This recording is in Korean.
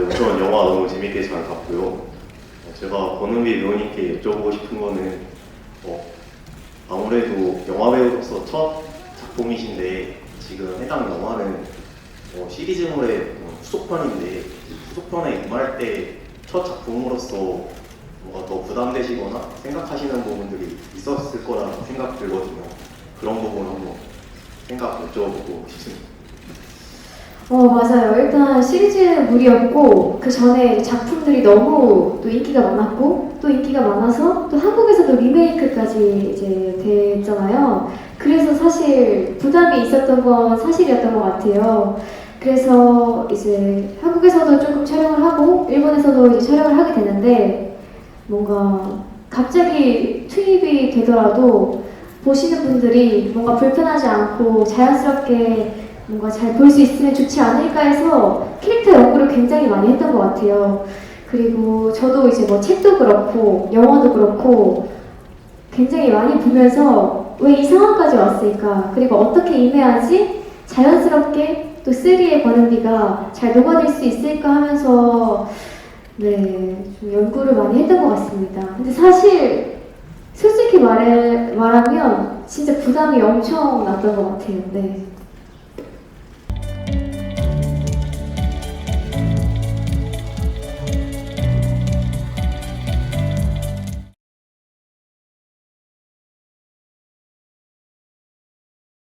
네, 우선 영화 너무 재밌게 잘 봤고요. 어, 제가 권은비 배우님께 여쭤보고 싶은 거는 어, 아무래도 영화 배우로서 첫 작품이신데 지금 해당 영화는 어, 시리즈물의 어, 후속편인데 후속편에 임할 때 첫 작품으로서 뭔가 더 부담되시거나 생각하시는 부분들이 있었을 거라는 생각 들거든요. 그런 부분 한번 생각 여쭤보고 싶습니다. 어 맞아요. 일단 시리즈물이었고 그 전에 작품들이 너무 또 인기가 많았고 또 인기가 많아서 또 한국에서도 리메이크까지 이제 됐잖아요. 그래서 사실 부담이 있었던 건 사실이었던 것 같아요. 그래서 이제 한국에서도 조금 촬영을 하고 일본에서도 이제 촬영을 하게 되는데 뭔가 갑자기 투입이 되더라도 보시는 분들이 뭔가 불편하지 않고 자연스럽게 뭔가 잘볼수 있으면 좋지 않을까 해서 캐릭터 연구를 굉장히 많이 했던 것 같아요. 그리고 저도 이제 뭐 책도 그렇고 영화도 그렇고 굉장히 많이 보면서 왜 이 상황까지 왔을까? 그리고 어떻게 임해야지 자연스럽게 또 3의 버는비가 잘 녹아들 수 있을까 하면서 네, 좀 연구를 많이 했던 것 같습니다. 근데 사실 솔직히 말해, 말하면 진짜 부담이 엄청 났던 것 같아요. 네.